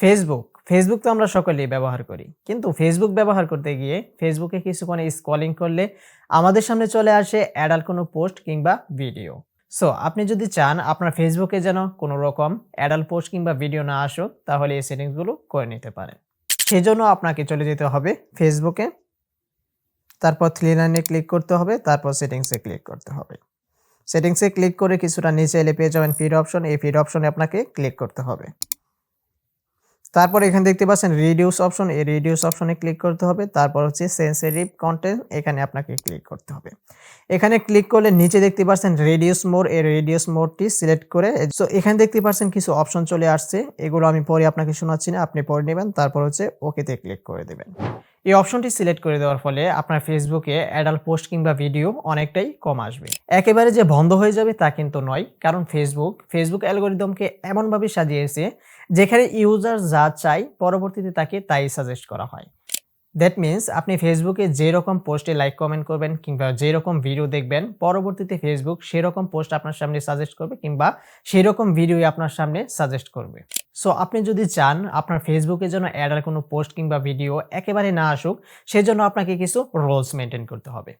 Facebook Facebook তো আমরা সকলেই ব্যবহার করি। কিন্তু ফেসবুক ব্যবহার করতে গিয়ে ফেসবুকে কিছুক্ষণ স্কলিং করলে আমাদের সামনে চলে আসে অ্যাডাল কোনো পোস্ট কিংবা ভিডিও সো আপনি যদি চান আপনার ফেসবুকে যেন কোনো রকম অ্যাডাল পোস্ট কিংবা ভিডিও না আসুক, তাহলে এই সেটিংসগুলো করে নিতে পারেন। সেজন্য আপনাকে চলে যেতে হবে ফেসবুকে তারপর থ্রি লাইনে ক্লিক করতে হবে, তারপর সেটিংসে ক্লিক করতে হবে। সেটিংসে ক্লিক করে কিছুটা নিচে এলে পেয়ে যাবেন ফিড অপশন এই ফিড অপশনে আপনাকে ক্লিক করতে হবে। তারপর এখানে দেখতে পাচ্ছেন রিডিউস অপশন এই রিডিউস অপশনে ক্লিক করতে হবে। তারপর হচ্ছে সেন্সিটিভ কন্টেন্ট এখানে আপনাকে ক্লিক করতে হবে। এখানে ক্লিক করলে নিচে দেখতে পাচ্ছেন রেডিউস মোড এই রেডিউস মোডটি সিলেক্ট করে। সো এখানে দেখতে পাচ্ছেন কিছু অপশন চলে আসছে। এগুলো আমি পরে আপনাকে শোনাচ্ছি না, আপনি পরে নেবেন, তারপর হচ্ছে ওকেতে ক্লিক করে দেবেন। এই অপশনটি সিলেক্ট করে দেওয়ার ফলে আপনার ফেসবুকে অ্যাডাল পোস্ট কিংবা ভিডিও অনেকটাই কম আসবে। একেবারে যে বন্ধ হয়ে যাবে তা কিন্তু নয়, কারণ ফেসবুক ফেসবুক অ্যালগোরিদমকে এমনভাবে সাজিয়েছে যেখানে ইউজার যা চাই পরবর্তীতে তাকে তাই সাজেস্ট করা হয়। দ্যাট মিন্স আপনি ফেসবুকে যে রকম পোস্টে লাইক কমেন্ট করবেন কিংবা যে রকম ভিডিও দেখবেন, পরবর্তীতে ফেসবুক সেরকম পোস্ট আপনার সামনে সাজেস্ট করবে কিংবা সেরকম ভিডিওই আপনার সামনে সাজেস্ট করবে। সো আপনি যদি চান আপনার ফেসবুকে যেন অ্যাডার কোনো পোস্ট কিংবা ভিডিও একেবারে না আসুক, সেজন্য আপনাকে কিছু রুলস মেনটেন করতে হবে।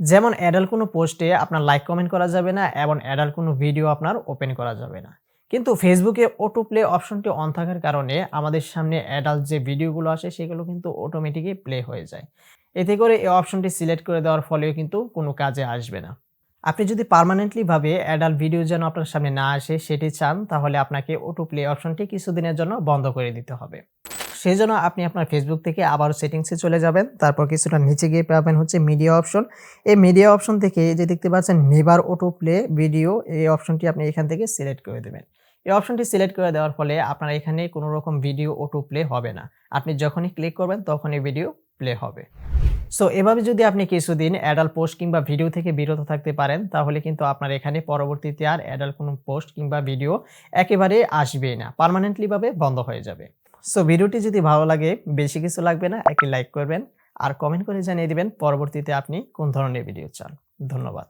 যেমন অ্যাডাল কোনো পোস্টে আপনার লাইক কমেন্ট করা যাবে না, এবং অ্যাডাল কোনো ভিডিও আপনার ওপেন করা যাবে না। কিন্তু ফেসবুকে অটো প্লে অপশনটি অন থাকার কারণে আমাদের সামনে অ্যাডাল্ট যে ভিডিওগুলো আসে, সেগুলো কিন্তু অটোমেটিকই প্লে হয়ে যায়। এতে করে এই অপশনটি সিলেক্ট করে দেওয়ার ফলেও কিন্তু কোনো কাজে আসবে না। আপনি যদি পার্মানেন্টলি ভাবে অ্যাডাল্ট ভিডিও যেন আপনার সামনে না আসে, সেটি চান, তাহলে আপনাকে অটো প্লে অপশনটি কিছুদিনের জন্য বন্ধ করে দিতে হবে। সেই জন্য আপনি আপনার ফেসবুক থেকে আবার সেটিংসে চলে যাবেন। তারপর কিছুটা নিচে গিয়ে পাবেন হচ্ছে মিডিয়া অপশন এই মিডিয়া অপশন থেকে যে দেখতে পাচ্ছেন নেভার অটো প্লে ভিডিও এই অপশনটি আপনি এখান থেকে সিলেক্ট করে দেবেন। এই অপশনটি সিলেক্ট করে দেওয়ার ফলে আপনার এখানে কোনো রকম ভিডিও অটো প্লে হবে না। আপনি যখনই ক্লিক করবেন, তখনই ভিডিও প্লে হবে। সো এভাবে যদি আপনি কিছুদিন অ্যাডাল পোস্ট কিংবা ভিডিও থেকে বিরত থাকতে পারেন, তাহলে কিন্তু আপনার এখানে পরবর্তীতে আর অ্যাডাল কোনো পোস্ট কিংবা ভিডিও একেবারে আসবেই না পারমানেন্টলিভাবে বন্ধ হয়ে যাবে। সো ভিডিওটি যদি ভালো লাগে, বেশি কিছু লাগবে না, একটি লাইক করবেন, আর কমেন্ট করে জানিয়ে দেবেন পরবর্তীতে আপনি কোন ধরনের ভিডিও চান। ধন্যবাদ।